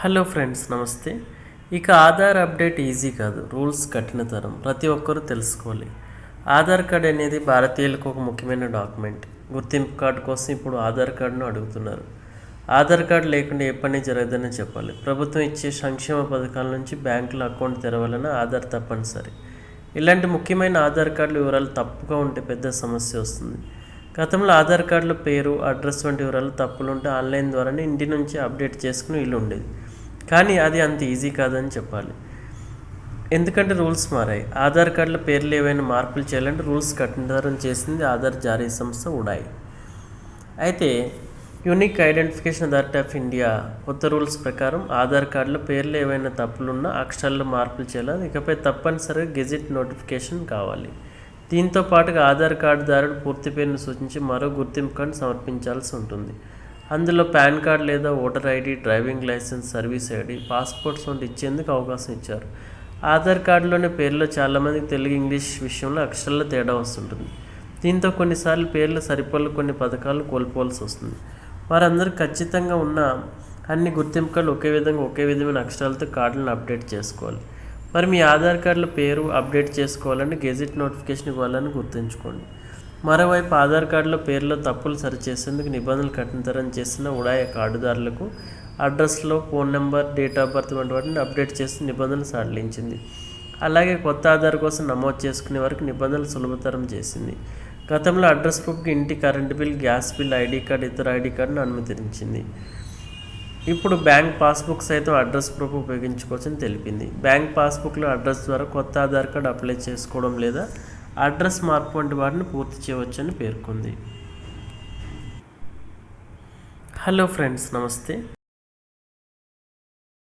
Hello friends namaste. ఇక Aadhaar update easy కాదు rules కఠినతరం. ప్రతి ఒక్కరూ తెలుసుకోవాలి. ఆధార్ కార్డ్ అనేది భారతీయులకు ఒక ముఖ్యమైన డాక్యుమెంట్. గుర్తింపు కార్డు కోసం ఇప్పుడు ఆధార్ కార్డును అడుగుతున్నారు. ఆధార్ కార్డు లేకుండా ఏ పని జరగదని చెప్పాలి. ప్రభుత్వం ఇచ్చే సంక్షేమ పథకాల నుంచి బ్యాంకులో అకౌంట్ తెరవాలన్నా ఆధార్ తప్పనిసరి. ఇలాంటి ముఖ్యమైన ఆధార్ కార్డుల వివరాలు తప్పుగా ఉంటే పెద్ద సమస్య వస్తుంది. గతంలో ఆధార్ కార్డులో పేరు అడ్రస్ వంటి వివరాలు తప్పులు ఉంటే ఆన్లైన్ ద్వారానే ఇంటి నుంచి అప్డేట్ చేసుకుని ఇల్లు ఉండేది కానీ అది అంత ఈజీ కాదని చెప్పాలి. ఎందుకంటే రూల్స్ మారాయి. ఆధార్ కార్డుల పేర్లు ఏవైనా మార్పులు చేయాలంటే రూల్స్ కఠినతరం చేసింది ఆధార్ జారీ సంస్థ ఉడాయి. అయితే unique identification authority of India కొత్త రూల్స్ ప్రకారం ఆధార్ కార్డులో పేర్లు ఏవైనా తప్పులున్నా అక్షరాల్లో మార్పులు చేయాలి ఇకపై తప్పనిసరిగా గెజిట్ నోటిఫికేషన్ కావాలి. దీంతో పాటుగా ఆధార్ కార్డుదారుడు పూర్తి పేరును సూచించి మరో గుర్తింపు కార్డు సమర్పించాల్సి ఉంటుంది. అందులో పాన్ కార్డ్ లేదా voter ID driving licence service ID passports వంటి ఇచ్చేందుకు అవకాశం ఇచ్చారు. ఆధార్ కార్డులోని పేర్లో చాలామంది తెలుగు ఇంగ్లీష్ విషయంలో అక్షరాల తేడా వస్తుంటుంది. దీంతో కొన్నిసార్లు పేర్లు సరిపోలు కొన్ని పథకాలు కోల్పోవాల్సి వస్తుంది. వారందరూ ఖచ్చితంగా ఉన్న అన్ని గుర్తింపు కార్డులు ఒకే విధంగా ఒకే విధమైన అక్షరాలతో కార్డులను అప్డేట్ చేసుకోవాలి. మరి మీ ఆధార్ కార్డులో పేరు అప్డేట్ చేసుకోవాలంటే గెజిట్ నోటిఫికేషన్ ఇవ్వాలని గుర్తుంచుకోండి. మరోవైపు ఆధార్ కార్డులో పేర్లో తప్పులు సరిచేసేందుకు నిబంధనలు కఠినతరం చేసిన ఉడాయ కార్డుదారులకు అడ్రస్లో phone number date of birth వంటి వాటిని అప్డేట్ చేసి నిబంధనలు సడలించింది అలాగే కొత్త ఆధార్ కోసం నమోదు చేసుకునే వారికి నిబంధనలు సులభతరం చేసింది. గతంలో అడ్రస్ ప్రూఫ్కి ఇంటి current bill gas bill ID card ఇతర ఐడి కార్డును అనుమతించింది. ఇప్పుడు బ్యాంక్ పాస్బుక్ సైతం అడ్రస్ ప్రూఫ్ ఉపయోగించుకోవచ్చని తెలిపింది. బ్యాంక్ పాస్బుక్లో అడ్రస్ ద్వారా కొత్త ఆధార్ కార్డు అప్లై చేసుకోవడం లేదా అడ్రస్ మార్పు వంటి వాటిని పూర్తి చేయవచ్చని పేర్కొంది. హలో ఫ్రెండ్స్ నమస్తే.